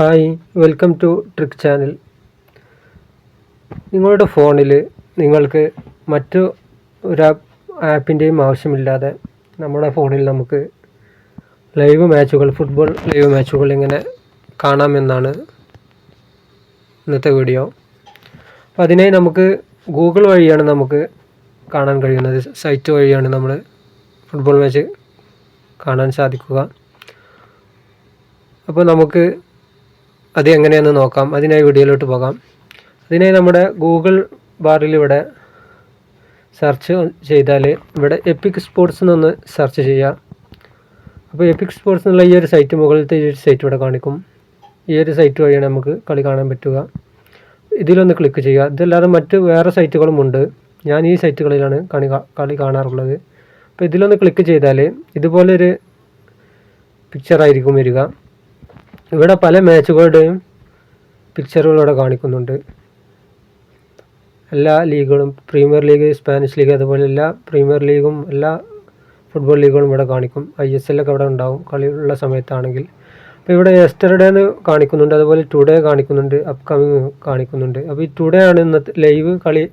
Hi welcome to trick channel. നിങ്ങളുടെ ഫോണിൽ നിങ്ങൾക്ക് മറ്റു ഒരു ആപ്പിന്റെയും ആവശ്യമില്ലാതെ നമ്മുടെ ഫോണിൽ നമുക്ക് ലൈവ് മാച്ചുകൾ ഫുട്ബോൾ ലൈവ് മാച്ചുകൾ ഇങ്ങനെ കാണാമെന്നാണ് ഇന്നത്തെ വീഡിയോ. അപ്പോൾ അതിനായി നമുക്ക് ഗൂഗിൾ വഴിയാണ് നമുക്ക് കാണാൻ കഴിയുന്നത്. സൈറ്റ് വഴിയാണ് നമ്മൾ ഫുട്ബോൾ മാച്ച് കാണാൻ സാധിക്കുക. അപ്പോൾ നമുക്ക് അത് എങ്ങനെയാണെന്ന് നോക്കാം. അതിനായി വീഡിയോയിലോട്ട് പോകാം. അതിനായി നമ്മുടെ ഗൂഗിൾ ബാറിൽ ഇവിടെ സെർച്ച് ചെയ്താൽ ഇവിടെ എപ്പിക് സ്പോർട്സ് എന്നൊന്ന് സെർച്ച് ചെയ്യാം അപ്പോൾ എപ്പിക് സ്പോർട്സ് എന്നുള്ള ഈ ഒരു സൈറ്റ് മുകളിലത്തെ ഈ ഒരു സൈറ്റ് ഇവിടെ കാണിക്കും. ഈ ഒരു സൈറ്റ് വഴിയാണ് നമുക്ക് കളി കാണാൻ പറ്റുക. ഇതിലൊന്ന് ക്ലിക്ക് ചെയ്യുക. ഇതല്ലാതെ മറ്റ് വേറെ സൈറ്റുകളും ഉണ്ട്. ഞാൻ ഈ സൈറ്റുകളിലാണ് കളി കളി കാണാറുള്ളത്. അപ്പോൾ ഇതിലൊന്ന് ക്ലിക്ക് ചെയ്താൽ ഇതുപോലൊരു പിക്ചറായിരിക്കും വരിക. ഇവിടെ പല മാച്ചുകളുടെയും പിക്ചറുകൾ ഇവിടെ കാണിക്കുന്നുണ്ട്. എല്ലാ ലീഗുകളും പ്രീമിയർ ലീഗ് സ്പാനിഷ് ലീഗ് അതുപോലെ എല്ലാ പ്രീമിയർ ലീഗും എല്ലാ ഫുട്ബോൾ ലീഗുകളും ഇവിടെ കാണിക്കും. ഐ എസ് എല്ലൊക്കെ ഇവിടെ ഉണ്ടാവും കളിയുള്ള സമയത്താണെങ്കിൽ. അപ്പോൾ ഇവിടെ യെസ്റ്റർഡേന്ന് കാണിക്കുന്നുണ്ട് അതുപോലെ ടുഡേ കാണിക്കുന്നുണ്ട് അപ്കമിങ് കാണിക്കുന്നുണ്ട്. അപ്പോൾ ഈ ടുഡേ ആണ് ഇന്നത്തെ ലൈവ് കളി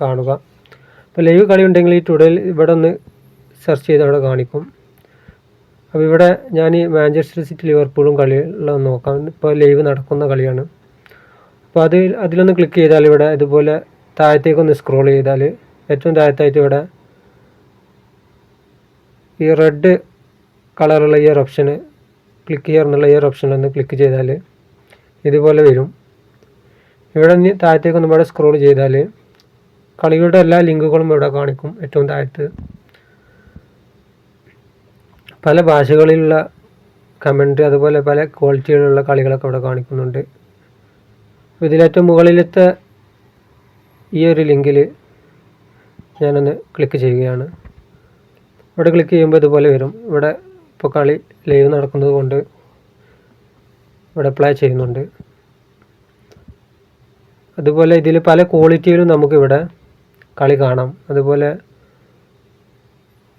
കാണുക. അപ്പോൾ ലൈവ് കളി ഉണ്ടെങ്കിൽ ഈ ടുഡേയിൽ ഇവിടെ ഒന്ന് സെർച്ച് ചെയ്ത് അവിടെ കാണിക്കും. അപ്പോൾ ഇവിടെ ഞാൻ ഈ മാഞ്ചസ്റ്റർ സിറ്റി ലിവർപൂളും കളിയുള്ള നോക്കാം. ഇപ്പോൾ ലൈവ് നടക്കുന്ന കളിയാണ്. അപ്പോൾ അത് അതിലൊന്ന് ക്ലിക്ക് ചെയ്താൽ ഇവിടെ ഇതുപോലെ താഴത്തേക്കൊന്ന് സ്ക്രോൾ ചെയ്താൽ ഏറ്റവും താഴത്തായിട്ട് ഇവിടെ ഈ റെഡ് കളറുള്ള ഈ ഓപ്ഷന് ക്ലിക്ക് ചെയ്യുക എന്നുള്ള ഈ ഒരു ക്ലിക്ക് ചെയ്താൽ ഇതുപോലെ വരും. ഇവിടെ നിന്ന് താഴത്തേക്കൊന്ന് ഇവിടെ സ്ക്രോൾ ചെയ്താൽ കളികളുടെ എല്ലാ ലിങ്കുകളും ഇവിടെ കാണിക്കും ഏറ്റവും താഴത്ത്. പല ഭാഷകളിലുള്ള കമൻട്രി അതുപോലെ പല ക്വാളിറ്റികളിലുള്ള കളികളൊക്കെ ഇവിടെ കാണിക്കുന്നുണ്ട്. ഇതിലേറ്റവും മുകളിലത്തെ ഈ ഒരു ലിങ്കിൽ ഞാനൊന്ന് ക്ലിക്ക് ചെയ്യുകയാണ്. ഇവിടെ ക്ലിക്ക് ചെയ്യുമ്പോൾ ഇതുപോലെ വരും. ഇവിടെ ഇപ്പോൾ കളി ലൈവ് നടക്കുന്നത് കൊണ്ട് ഇവിടെ പ്ലേ ചെയ്യുന്നുണ്ട്. അതുപോലെ ഇതിൽ പല ക്വാളിറ്റിയിലും നമുക്കിവിടെ കളി കാണാം. അതുപോലെ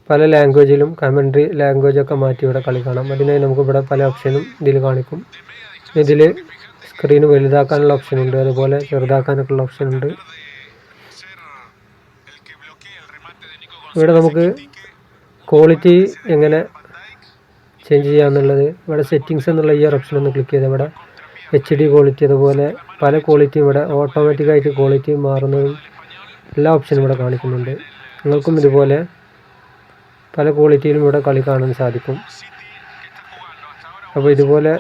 പല ലാംഗ്വേജിലും കമൻട്രി ലാംഗ്വേജൊക്കെ മാറ്റി ഇവിടെ കളി കാണാം. അതിനായി നമുക്കിവിടെ പല ഓപ്ഷനും ഇതിൽ കാണിക്കും. ഇതിൽ സ്ക്രീൻ വലുതാക്കാനുള്ള ഓപ്ഷൻ ഉണ്ട്. അതുപോലെ ചെറുതാക്കാനൊക്കെ ഉള്ള ഓപ്ഷൻ ഉണ്ട്. ഇവിടെ നമുക്ക് ക്വാളിറ്റി എങ്ങനെ ചേഞ്ച് ചെയ്യാമെന്നുള്ളത് ഇവിടെ സെറ്റിങ്സ് എന്നുള്ള ഈ ഓപ്ഷൻ ഒന്ന് ക്ലിക്ക് ചെയ്ത്. ഇവിടെ എച്ച് ഡി ക്വാളിറ്റി അതുപോലെ പല ക്വാളിറ്റിയും ഇവിടെ ഓട്ടോമാറ്റിക്കായിട്ട് ക്വാളിറ്റി മാറുന്നതും എല്ലാ ഓപ്ഷനും ഇവിടെ കാണിക്കുന്നുണ്ട്. നിങ്ങൾക്കും ഇതുപോലെ പല ക്വാളിറ്റിയിലും ഇവിടെ കളി കാണാൻ സാധിക്കും. അപ്പോൾ ഇതുപോലെ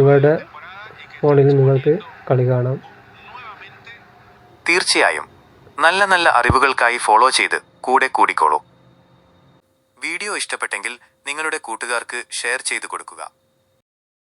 ഇവരുടെ ഫോണിൽ നിങ്ങൾക്ക് കളി കാണാം. തീർച്ചയായും. നല്ല നല്ല അറിവുകൾക്കായി ഫോളോ ചെയ്ത് കൂടെ കൂടിക്കോളൂ. വീഡിയോ ഇഷ്ടപ്പെട്ടെങ്കിൽ നിങ്ങളുടെ കൂട്ടുകാർക്ക് ഷെയർ ചെയ്തു കൊടുക്കുക.